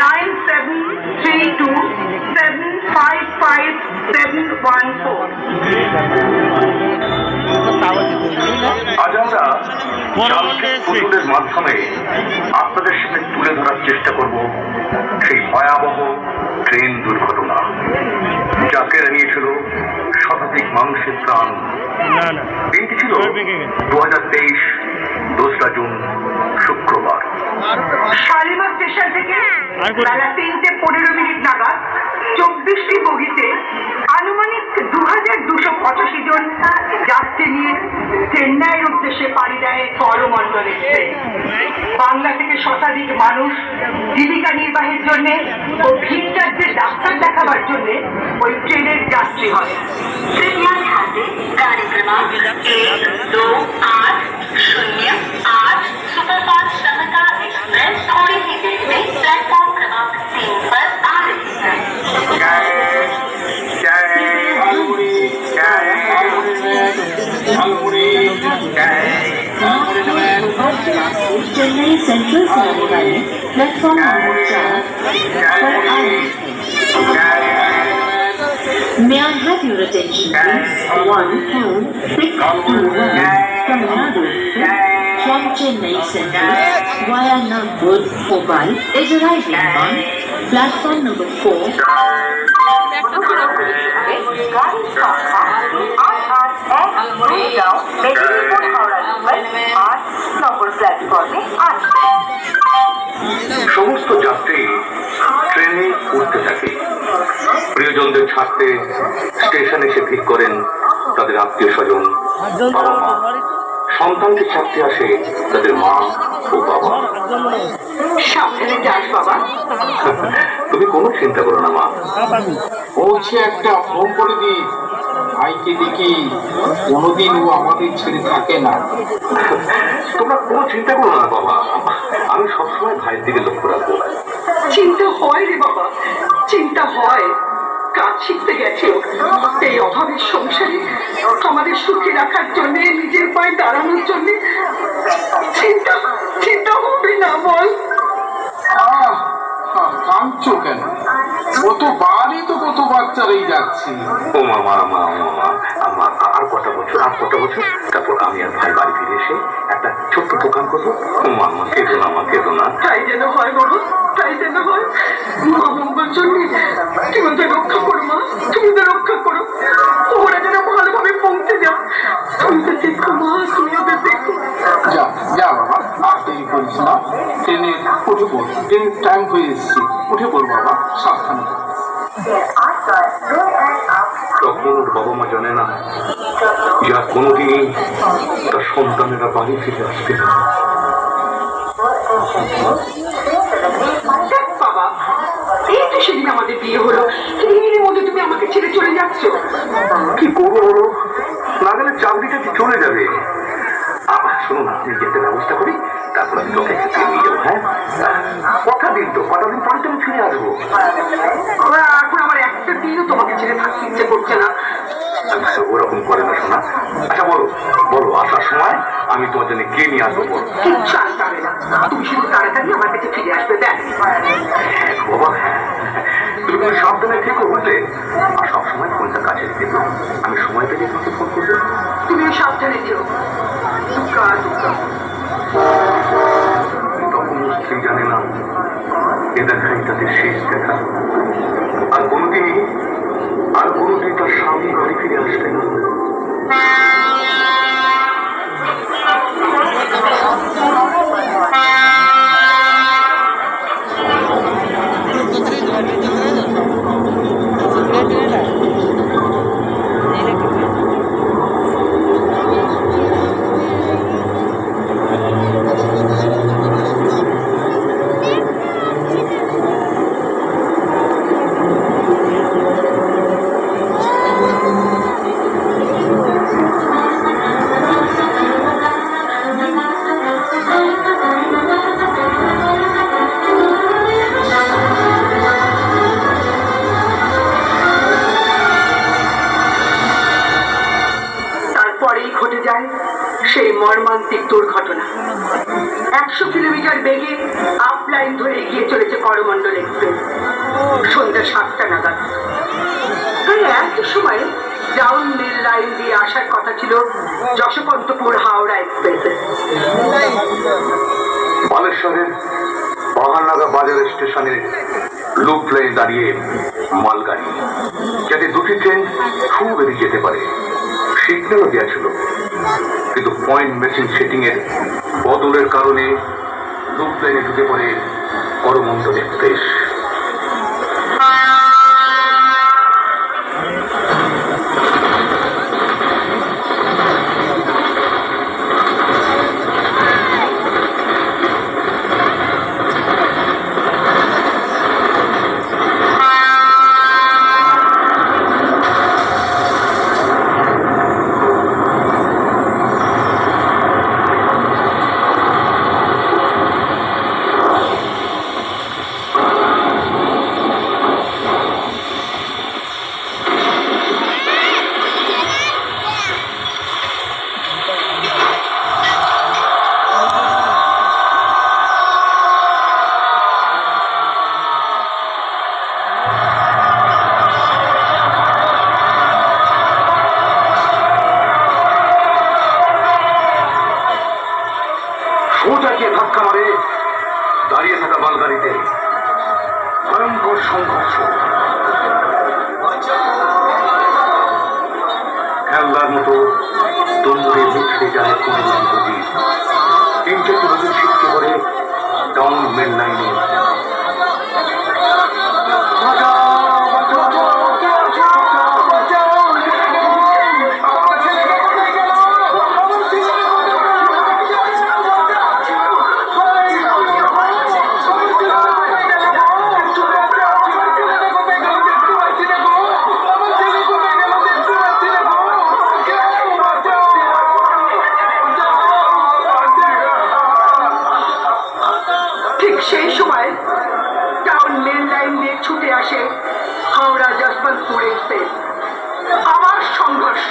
Nine seven three two seven five five seven one four. আজ আমরা পুতুলের মাধ্যমে আপনাদের সামনে তুলে ধরার চেষ্টা করব সেই ভয়াবহ ট্রেন দুর্ঘটনা যা কেড়ে নিয়েছিল শতাধিক মানুষের প্রাণ। দিনটি ছিল দু হাজার তেইশ দোসরা জুন শুক্রবার। শালিমার স্টেশন থেকে? বেলা তিনটে পনেরো মিনিট নাগাদ চব্বিশটি বগিতে আনুমানিক দু হাজার দুশো পঁচাশি জন যাত্রী নিয়ে চেন্নাইয়ের উদ্দেশ্যে পাড়ি দেয় করমণ্ডল এক্সপ্রেস বাংলা থেকে শতাধিক মানুষ জীবিকা নির্বাহের জন্য ও ভিন রাজ্যে ডাক্তার দেখাবার জন্য ওই ট্রেনের যাত্রী হয় कृपया ध्यान दें गाड़ी क्रमांक एक दो आठ चेन्नई सेंट्रल से आने वाली प्लेटफॉर्म नंबर चार पर आ रही है May I have your attention please? One pound six two one Tamil from Chennai Central via Nagpur Mobile is arriving on platform number four. প্ল্যাটফর্মে সমস্ত যাত্রী ট্রেনে উঠতে থাকে। প্রিয়জনদের ছাড়তে স্টেশনে এসে ভিড় করেন তাদের আত্মীয় স্বজন বাবা মা। সন্তানকে ছাড়তে আসে তাদের মা ও বাবা। সাবধানে যাস বাবা। তুমি কোনো চিন্তা করো না মা। পৌঁছে একটা ফোন করে দিস ভাইকে দেখি কোনোদিন ও আমাদের ছেড়ে থাকে না। তোমরা কোনো চিন্তা করো না বাবা। আমি সবসময় ভাইয়ের দিকে লক্ষ্য রাখব। চিন্তা হয় রে বাবা চিন্তা হয়। কাজ শিখতে গেছে এই অভাবের সংসারে আমাদের সুখী রাখার জন্য নিজের পায়ে দাঁড়ানোর জন্য চিন্তা চিন্তা হবে না বল। আহ কাঁদছো কেন? বাচ্চারাই যাচ্ছে। ও মা মা মা ও মা মা আর কটা বছর আর কটা বছর? তারপর আমি আর ভাই বাড়ি ফিরে এসে একটা ছোট্ট দোকান করব। ও মা মা কেঁদো না মা কেঁদো না। তাই যেন হয় বাবা তাই যেন হয়। মা মঙ্গল জন্য তুমি ওদের রক্ষা করো মা তুমি ওদের রক্ষা করো। ওরা যেন ভালোভাবে পৌঁছে যাও তুমি তো দেখো মা তুমি ওদের দেখো। যা যা বাবা আর দেরি করিস না। ট্রেনে উঠে পড় ট্রেনের টাইম হয়ে এসছে। উঠে পড় বাবা সাবধানে। তখন ওর বাবা মা জানে না যা কোনোদিনই তার সন্তানেরা বাড়ি ফিরে আসবে না। বাবা এই তো সেদিন আমাদের বিয়ে হলো। দিনের মধ্যে তুমি আমাকে ছেড়ে চলে যাচ্ছ। কি করব না গেলে চাকরিটা কি চলে যাবে? আবার শোনো না আমি যেতে ব্যবস্থা করি তারপর আমি তোকে নিয়ে যাব হ্যাঁ? কথা দিন তো কটা দিন পরে তো আমি ফিরে আসব। এখন আমার একটা দিনও তোমাকে ছেড়ে থাকতে ইচ্ছে করছে না। আচ্ছা, ওরকম করে না শোনা। আচ্ছা বলো বলো আসার সময় আমি তোমার জন্য কে নিয়ে আসব বলো। কিচ্ছু আসতে হবে না। তুমি শুধু তাড়াতাড়ি আমার কাছে ফিরে আসবে ব্যাস বাবা তুমি কোনো সাবধানে থেকো বুঝলে? আর সবসময় ফোনটা কাছে দিও। আমি সময় পেলে তোমাকে ফোন করব। তুমিও সাবধানে যেও তখন স্ত্রী জানে না এ দেখাই তাদের শেষ দেখা। আর কোনোদিনই আর কোনোদিন তার স্বামী বাড়ি ফিরে আসবে না সেই মর্মান্তিক দুর্ঘটনা। একশো কিলোমিটার বেগে আপ লাইন ধরে এগিয়ে চলেছে করমণ্ডল এক্সপ্রেস সন্ধ্যা সাতটা নাগাদ। একই সময় ডাউন মিল লাইন দিয়ে আসার কথা ছিল যশবন্তপুর হাওড়া এক্সপ্রেসে বালেশ্বরের বাহারনাগা বাজার স্টেশনে লুপ লাইনে দাঁড়িয়ে মালগাড়ি। যাতে দুটি ট্রেন খুব বেরিয়ে যেতে পারে। সিগন্যালও দেওয়া ছিল। কিন্তু পয়েন্ট মেশিন সেটিংয়ের বদলের কারণে লুপ লাইনে ঢুকে পড়ে করমণ্ডল এক্সপ্রেস থাকা মালগাড়িতে সেই সময় টাউন মেন লাইন দিয়ে ছুটে আসে হাওড়া যশবন্তপুর এক্সপ্রেস আবার সংঘর্ষ।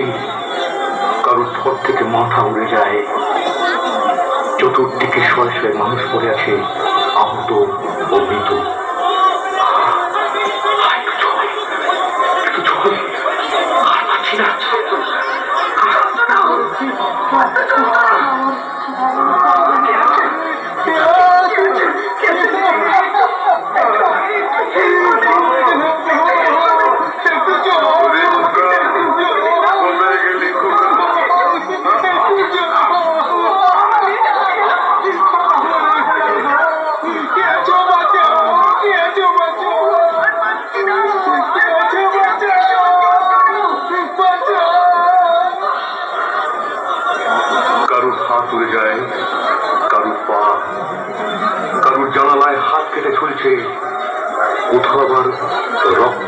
যাত্রী কারোর ধর থেকে মাথা উড়ে যায়। চতুর্দিকে শয়ে শয়ে মানুষ পড়ে আছে, আহত ও মৃত।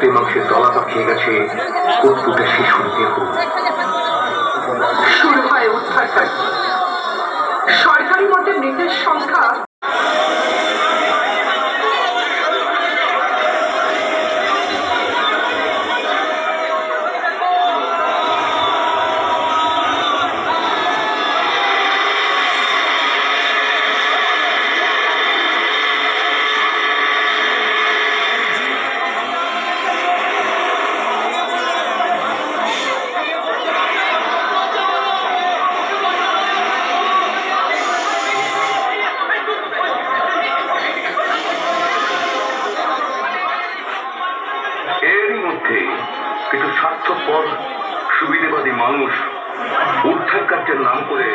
রক্তে মাংসের দলা পাকিয়ে গেছে কুটকুটে শিশুর দেহ শুরু হয় উদ্ধার কাজ। সরকারি মতে মৃতের সংখ্যা স্বার্থপর সুবিধেবাদী মানুষ উদ্ধার কার্যের নাম করে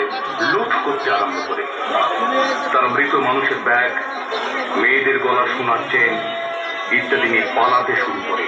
লুট করতে আরম্ভ করে তারা মৃত মানুষের ব্যাগ মেয়েদের গলা শোনার চেন ইত্যাদি নিয়ে পালাতে শুরু করে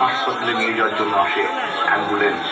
হাসপাতালে নিয়ে যাওয়ার জন্য আসে অ্যাম্বুলেন্স।